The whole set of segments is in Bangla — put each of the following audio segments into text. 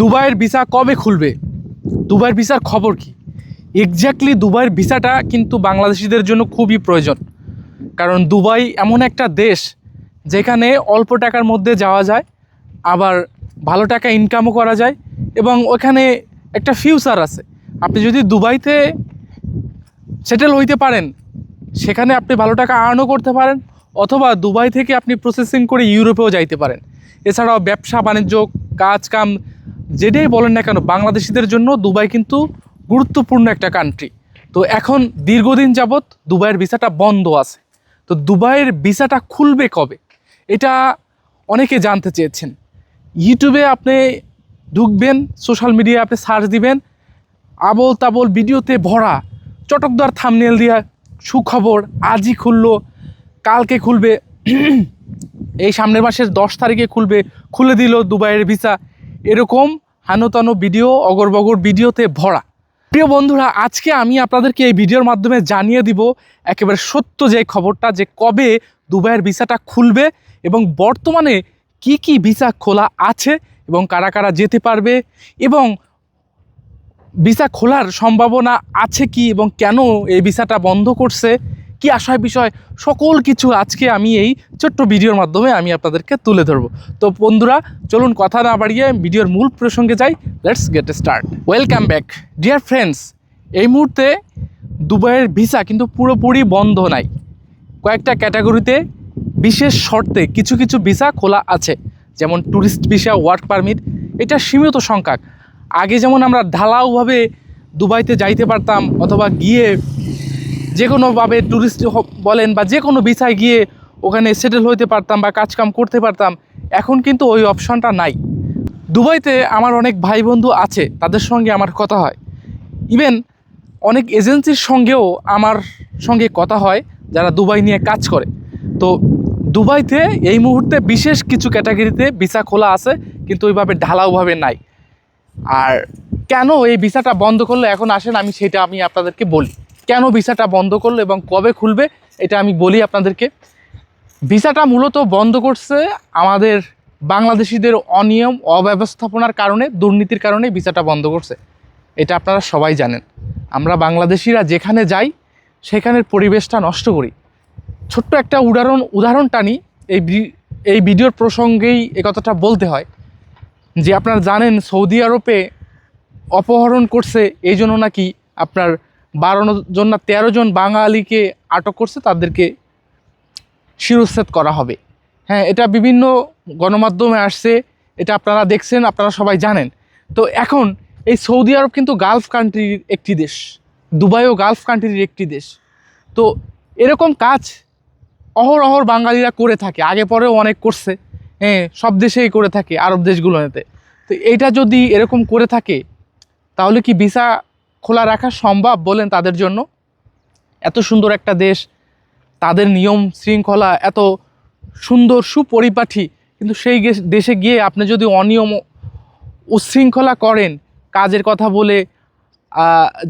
দুবাইয়ের ভিসা কবে খুলবে? দুবাইয়ের ভিসার খবর কি? এক্স্যাক্টলি দুবাইয়ের ভিসাটা কিন্তু বাংলাদেশিদের জন্য খুবই প্রয়োজন। কারণ দুবাই এমন একটা দেশ যেখানে অল্প টাকার মধ্যে যাওয়া যায়, আবার ভালো টাকা ইনকামও করা যায় এবং ওখানে একটা ফিউচার আছে। আপনি যদি দুবাইতে সেটেল হইতে পারেন, সেখানে আপনি ভালো টাকা আর্নও করতে পারেন অথবা দুবাই থেকে আপনি প্রসেসিং করে ইউরোপেও যাইতে পারেন। এছাড়াও ব্যবসা বাণিজ্য কাজ কাম যেটাই বলেন না কেন, বাংলাদেশিদের জন্য দুবাই কিন্তু গুরুত্বপূর্ণ একটা কান্ট্রি তো এখন দীর্ঘদিন যাবৎ দুবাইয়ের ভিসাটা বন্ধ আছে। তো দুবাইয়ের ভিসাটা খুলবে কবে? এটা অনেকে জানতে চেয়েছেন। ইউটিউবে আপনি ঢুকবেন সোশ্যাল মিডিয়ায় আপনি সার্চ দিবেন আবল তাবল ভিডিওতে ভরা চটকদার থামনেল দিয়া সুখবর, আজই খুললো, কালকে খুলবে, এই সামনের মাসের দশ তারিখে খুলবে, খুলে দিল দুবাইয়ের ভিসা। এরকম হানোতানো ভিডিও, অগরবগর ভিডিওতে ভরা। প্রিয় বন্ধুরা, আজকে আমি আপনাদেরকে এই ভিডিওর মাধ্যমে জানিয়ে দিব একেবারে সত্য যে খবরটা, যে কবে দুবাইয়ের ভিসাটা খুলবে এবং বর্তমানে কি কি ভিসা খোলা আছে এবং কারা কারা যেতে পারবে এবং ভিসা খোলার সম্ভাবনা আছে কি এবং কেন এই ভিসাটা বন্ধ করছে কি আশয় বিষয়, সকল কিছু আজকে আমি এই ছোট্ট ভিডিওর মাধ্যমে আমি আপনাদেরকে তুলে ধরবো। তো বন্ধুরা, চলুন কথা না বাড়িয়ে ভিডিওর মূল প্রসঙ্গে যাই। Let's get start welcome back dear friends এই মুহূর্তে দুবাইয়ের ভিসা কিন্তু পুরোপুরি বন্ধ নাই। কয়েকটা ক্যাটাগরিতে বিশেষ শর্তে কিছু কিছু ভিসা খোলা আছে। যেমন ট্যুরিস্ট ভিসা ওয়ার্ক পারমিট এটা সীমিত সংখ্যক। আগে যেমন আমরা ঢালাওভাবে দুবাইতে যাইতে পারতাম, অথবা গিয়ে যে কোনোভাবে ট্যুরিস্ট বলেন বা যে কোনো ভিসায় গিয়ে ওখানে সেটেল হইতে পারতাম বা কাজকাম করতে পারতাম, এখন কিন্তু ওই অপশনটা নাই। দুবাইতে আমার অনেক ভাই বন্ধু আছে, তাদের সঙ্গে আমার কথা হয়। ইভেন অনেক এজেন্সির সঙ্গেও আমার সঙ্গে কথা হয়, যারা দুবাই নিয়ে কাজ করে। তো দুবাইতে এই মুহূর্তে বিশেষ কিছু ক্যাটাগরিতে ভিসা খোলা আছে, কিন্তু ওইভাবে ঢালাওভাবে নাই। আর কেন এই ভিসাটা বন্ধ করল, এখন আসেন, আমি সেটা আমি আপনাদেরকে বলি। কেন ভিসাটা বন্ধ করল এবং কবে খুলবে, এটা আমি বলি আপনাদেরকে। ভিসাটা মূলত বন্ধ করছে আমাদের বাংলাদেশিদের অনিয়ম, অব্যবস্থাপনার কারণে, দুর্নীতির কারণে ভিসাটা বন্ধ করছে। এটা আপনারা সবাই জানেন। আমরা বাংলাদেশিরা যেখানে যাই, সেখানের পরিবেশটা নষ্ট করি। ছোট্ট একটা উদাহরণ উদাহরণ টানি। এই এই ভিডিওর প্রসঙ্গেই কথাটা বলতে হয় যে, আপনারা জানেন সৌদি আরবে অপহরণ করছে, এই জন্য নাকি আপনার বারো জন না তেরো জন বাঙালিকে আটক করছে, তাদেরকে শিরচ্ছেদ করা হবে। হ্যাঁ এটা বিভিন্ন গণমাধ্যমে আসছে, এটা আপনারা দেখছেন, আপনারা সবাই জানেন। তো এখন এই সৌদি আরব কিন্তু গালফ কান্ট্রির একটি দেশ, দুবাইও গালফ কান্ট্রির একটি দেশ। তো এরকম কাজ অহরহর বাঙালিরা করে থাকে, আগে পরেও অনেক করছে। হ্যাঁ সব দেশেই করে থাকে আরব দেশগুলোতে। তো এইটা যদি এরকম করে থাকে, তাহলে কি ভিসা খোলা রাখা সম্ভব বলেন তাদের জন্য? এত সুন্দর একটা দেশ, তাদের নিয়ম শৃঙ্খলা, এত সুন্দর সুপরিপাঠী, কিন্তু সেই দেশে গিয়ে আপনি যদি অনিয়ম উচ্ছৃঙ্খলা করেন, কাজের কথা বলে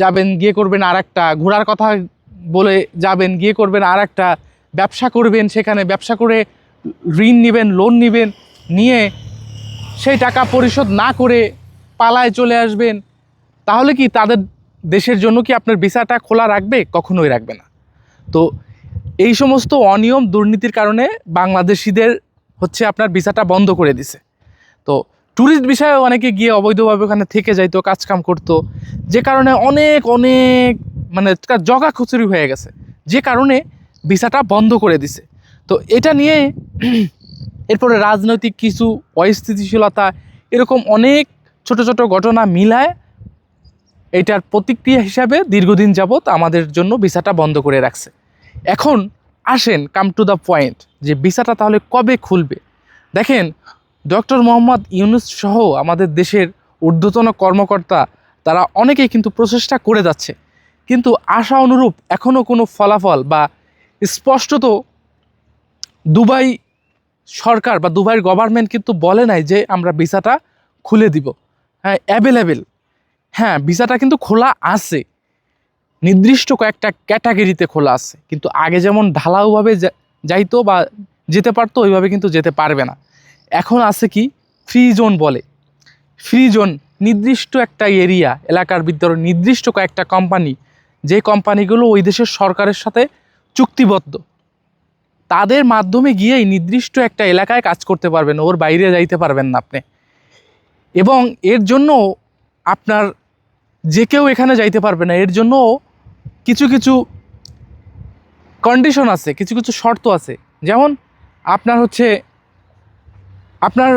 যাবেন, গিয়ে করবেন আর একটা ঘোরার কথা বলে যাবেন, গিয়ে করবেন আর একটা ব্যবসা করবেন সেখানে, ব্যবসা করে ঋণ নেবেন লোন নেবেন, নিয়ে সেই টাকা পরিশোধ না করে পালায় চলে আসবেন, তাহলে কি তাদের দেশের জন্য কি আপনার ভিসাটা খোলা রাখবে? কখনোই রাখবে না। তো এই সমস্ত অনিয়ম, দুর্নীতির কারণে বাংলাদেশিদের হচ্ছে আপনার ভিসাটা বন্ধ করে দিছে। তো ট্যুরিস্ট বিষয়ে অনেকে গিয়ে অবৈধভাবে ওখানে থেকে যাইতো কাজকাম করতো। যে কারণে অনেক অনেক মানে জগা খুচুরি হয়ে গেছে। যে কারণে ভিসাটা বন্ধ করে দিছে। তো এটা নিয়ে এরপরে রাজনৈতিক কিছু অস্থিতিশীলতা, এরকম অনেক ছোট ছোট ঘটনা মিলায় এটার প্রতিক্রিয়া হিসাবে দীর্ঘদিন যাবৎ আমাদের জন্য ভিসাটা বন্ধ করে রাখছে। এখন আসেন কাম টু দ্য পয়েন্ট যে ভিসাটা তাহলে কবে খুলবে? দেখেন, ডক্টর মোহাম্মদ ইউনুস সহ আমাদের দেশের ঊর্ধ্বতন কর্মকর্তা, তারা অনেকেই কিন্তু প্রচেষ্টা করে যাচ্ছে। কিন্তু আশা অনুরূপ এখনও কোনো ফলাফল বা স্পষ্টত দুবাই সরকার বা দুবাইয়ের গভর্নমেন্ট কিন্তু বলে নাই যে আমরা ভিসাটা খুলে দিব। হ্যাঁ অ্যাভেলেবেল হ্যাঁ ভিসাটা কিন্তু খোলা আছে। নির্দিষ্ট কয়েকটা ক্যাটাগরিতে খোলা আছে। কিন্তু আগে যেমন ঢালাওভাবে যাইতো বা যেতে পারতো, ওইভাবে কিন্তু যেতে পারবে না। এখন আছে কি? ফ্রি জোন বলে। ফ্রি জোন, নির্দিষ্ট একটা এরিয়া, এলাকার ভিতরে নির্দিষ্ট কয়েকটা কোম্পানি। যে কোম্পানিগুলো ওই দেশের সরকারের সাথে চুক্তিবদ্ধ। তাদের মাধ্যমে গিয়েই নির্দিষ্ট একটা এলাকায় কাজ করতে পারবেন, ওর বাইরে যাইতে পারবেন না আপনি। এবং এর জন্য আপনার যে কেউ এখানে যাইতে পারবে না, এর জন্য কিছু কিছু কন্ডিশন আছে, কিছু কিছু শর্ত আছে। যেমন আপনার হচ্ছে, আপনার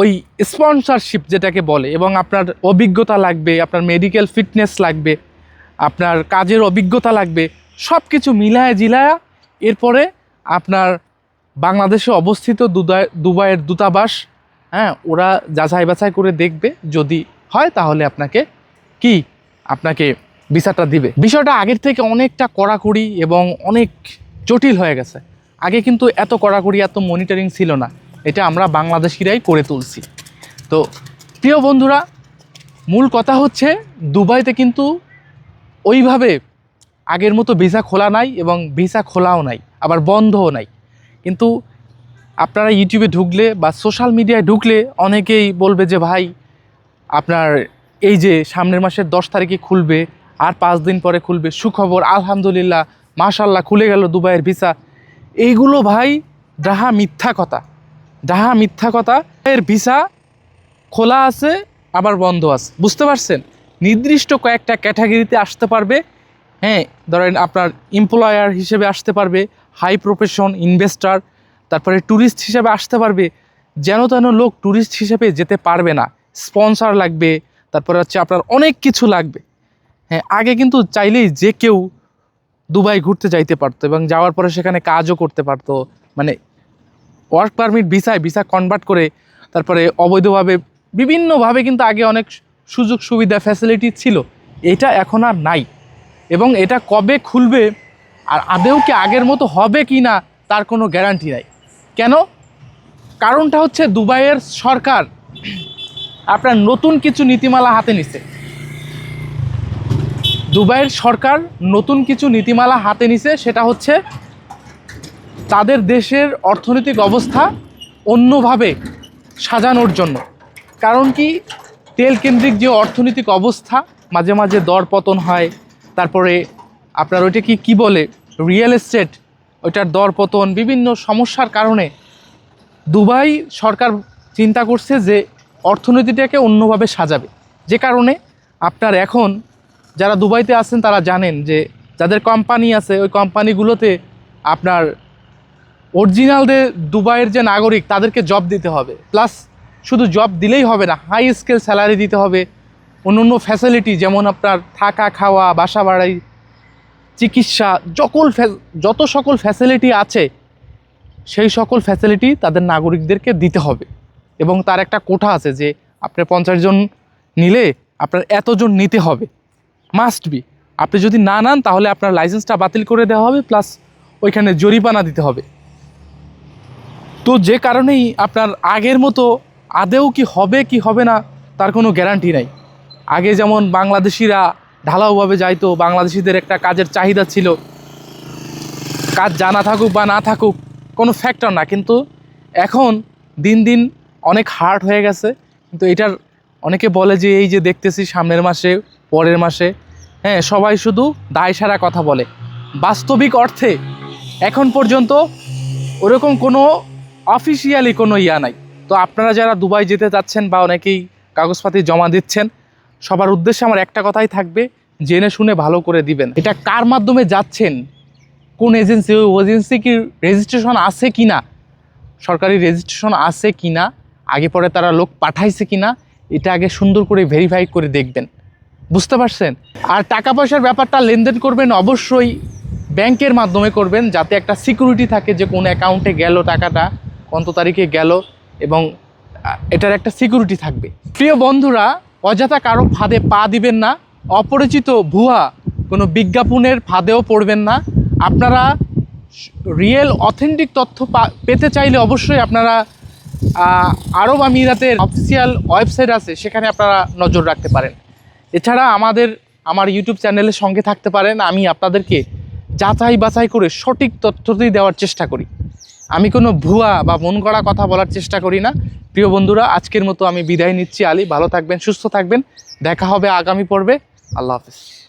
ওই স্পন্সরশিপ যেটাকে বলে, এবং আপনার অভিজ্ঞতা লাগবে, আপনার মেডিকেল ফিটনেস লাগবে, আপনার কাজের অভিজ্ঞতা লাগবে সব কিছু মিলায় জিলায়া এরপরে আপনার বাংলাদেশে অবস্থিত দুবাই দুবাইয়ের দূতাবাস হ্যাঁ ওরা যাচাই বাছাই করে দেখবে। যদি হয় তাহলে আপনাকে কি আপনাকে ভিসাটা দিবে? বিষয়টা আগের থেকে অনেকটা কড়াকড়ি এবং অনেক জটিল হয়ে গেছে। আগে কিন্তু এত কড়াকড়ি, এত মনিটরিং ছিল না। এটা আমরা বাংলাদেশিরাই করে তুলছি। তো, প্রিয় বন্ধুরা, মূল কথা হচ্ছে দুবাইতে কিন্তু ওইভাবে আগের মতো ভিসা খোলা নাই এবং ভিসা খোলাও নাই, আবার বন্ধও নাই। কিন্তু আপনারা ইউটিউবে ঢুকলে বা সোশ্যাল মিডিয়ায় ঢুকলে অনেকেই বলবে যে, ভাই, আপনার এই যে সামনের মাসের দশ তারিখে খুলবে আর পাঁচ দিন পরে খুলবে, সুখবর, আলহামদুলিল্লাহ মাশাল্লাহ খুলে গেল দুবাইয়ের ভিসা। এইগুলো ভাই, ডাহা মিথ্যা কথা। ডাহা মিথ্যা কথা। এর ভিসা খোলা আছে, আবার বন্ধ আছে। বুঝতে পারছেন? নির্দিষ্ট কয়েকটা ক্যাটাগরিতে আসতে পারবে। হ্যাঁ ধরেন আপনার এমপ্লয়ার হিসেবে আসতে পারবে হাই প্রফেশন ইনভেস্টার তারপরে ট্যুরিস্ট হিসেবে আসতে পারবে। যেন তেন লোক ট্যুরিস্ট হিসেবে যেতে পারবে না। স্পন্সর লাগবে তারপরে হচ্ছে আপনার অনেক কিছু লাগবে। হ্যাঁ আগে কিন্তু চাইলেই যে কেউ দুবাই ঘুরতে যাইতে পারতো এবং যাওয়ার পরে সেখানে কাজও করতে পারতো। মানে ওয়ার্ক পারমিট ভিসায় ভিসা কনভার্ট করে তারপরে অবৈধভাবে, বিভিন্নভাবে কিন্তু আগে অনেক সুযোগ সুবিধা ফ্যাসিলিটি ছিল। এটা এখন আর নাই। এবং এটা কবে খুলবে আর আদেও কি আগের মতো হবে কি না, তার কোনো গ্যারান্টি নাই। কেন? কারণটা হচ্ছে দুবাইয়ের সরকার আপনার নতুন কিছু নীতিমালা হাতে নিছে। দুবাইয়ের সরকার নতুন কিছু নীতিমালা হাতে নিছে, সেটা হচ্ছে তাদের দেশের অর্থনৈতিক অবস্থা অন্যভাবে সাজানোর জন্য। কারণ কি? তেল কেন্দ্রিক যে অর্থনৈতিক অবস্থা, মাঝে মাঝে দর পতন হয়, তারপরে আপনার ওইটা কি কি বলে? রিয়েল এস্টেট, ওইটার দর পতন, বিভিন্ন সমস্যার কারণে দুবাই সরকার চিন্তা করছে যে অর্থনীতিটাকে অন্যভাবে সাজাবে। যে কারণে আপনার এখন যারা দুবাইতে আছেন তারা জানেন যে যাদের কোম্পানি আছে, ওই কোম্পানিগুলোতে আপনার অরিজিনালদের দুবাইয়ের যে নাগরিক তাদেরকে জব দিতে হবে। প্লাস শুধু জব দিলেই হবে না হাই স্কেল স্যালারি দিতে হবে। অন্য অন্য ফ্যাসিলিটি যেমন আপনার থাকা, খাওয়া, বাসা বাড়াই চিকিৎসা ফ্যা- যত সকল ফ্যাসিলিটি আছে, সেই সকল ফ্যাসিলিটি তাদের নাগরিকদেরকে দিতে হবে। এবং তার একটা কোঠা আছে যে আপনার পঞ্চাশ জন নিলে আপনার এতজন নিতে হবে। মাস্ট বি আপনি যদি না নেন, তাহলে আপনার লাইসেন্সটা বাতিল করে দেওয়া হবে প্লাস ওইখানে জরিমানা দিতে হবে। তো যে কারণেই আপনার আগের মতো আদেও কি হবে কি হবে না, তার কোনো গ্যারান্টি নাই। আগে যেমন বাংলাদেশিরা ঢালাওভাবে যাইতো, বাংলাদেশিদের একটা কাজের চাহিদা ছিল। কাজ জানা থাকুক বা না থাকুক, কোনো ফ্যাক্টর না। কিন্তু এখন দিন দিন অনেক হার্ড হয়ে গেছে, কিন্তু এটার অনেকে বলে যে এই যে দেখতেছি সামনের মাসে, পরের মাসে হ্যাঁ সবাই শুধু দায় সারা কথা বলে। বাস্তবিক অর্থে এখন পর্যন্ত ওরকম কোনো অফিসিয়ালি কোনো ইয়া নাই। তো আপনারা যারা দুবাই যেতে চাচ্ছেন বা অনেকেই কাগজপাতি জমা দিচ্ছেন, সবার উদ্দেশ্যে আমার একটা কথাই থাকবে, জেনে শুনে ভালো করে দিবেন। এটা কার মাধ্যমে যাচ্ছেন? কোন এজেন্সি, ওই এজেন্সি কি রেজিস্ট্রেশন আছে কি না সরকারি রেজিস্ট্রেশন আছে কি না আগে পরে তারা লোক পাঠাইছে কি না এটা আগে সুন্দর করে ভেরিফাই করে দেখবেন। বুঝতে পারছেন? আর টাকা পয়সার ব্যাপারটা লেনদেন করবেন, অবশ্যই ব্যাংকের মাধ্যমে করবেন, যাতে একটা সিকিউরিটি থাকে যে কোন অ্যাকাউন্টে গেল টাকাটা, কত তারিখে গেল, এবং এটার একটা সিকিউরিটি থাকবে। প্রিয় বন্ধুরা, অযথা কারও ফাঁদে পা দিবেন না, অপরিচিত ভুয়া কোনো বিজ্ঞাপনের ফাঁদেও পড়বেন না। আপনারা রিয়েল অথেন্টিক তথ্য পেতে চাইলে অবশ্যই আপনারা আরব আমিরাতের অফিসিয়াল ওয়েবসাইট আছে, সেখানে আপনারা নজর রাখতে পারেন। এছাড়া আমাদের, আমার ইউটিউব চ্যানেলের সঙ্গে থাকতে পারেন। আমি আপনাদেরকে যাচাই বাছাই করে সঠিক তথ্যটি দেওয়ার চেষ্টা করি। আমি কোনো ভুয়া বা মন গড়া কথা বলার চেষ্টা করি না। প্রিয় বন্ধুরা, আজকের মতো আমি বিদায় নিচ্ছি। আলী, ভালো থাকবেন, সুস্থ থাকবেন। দেখা হবে আগামী পর্বে। আল্লাহ হাফিজ।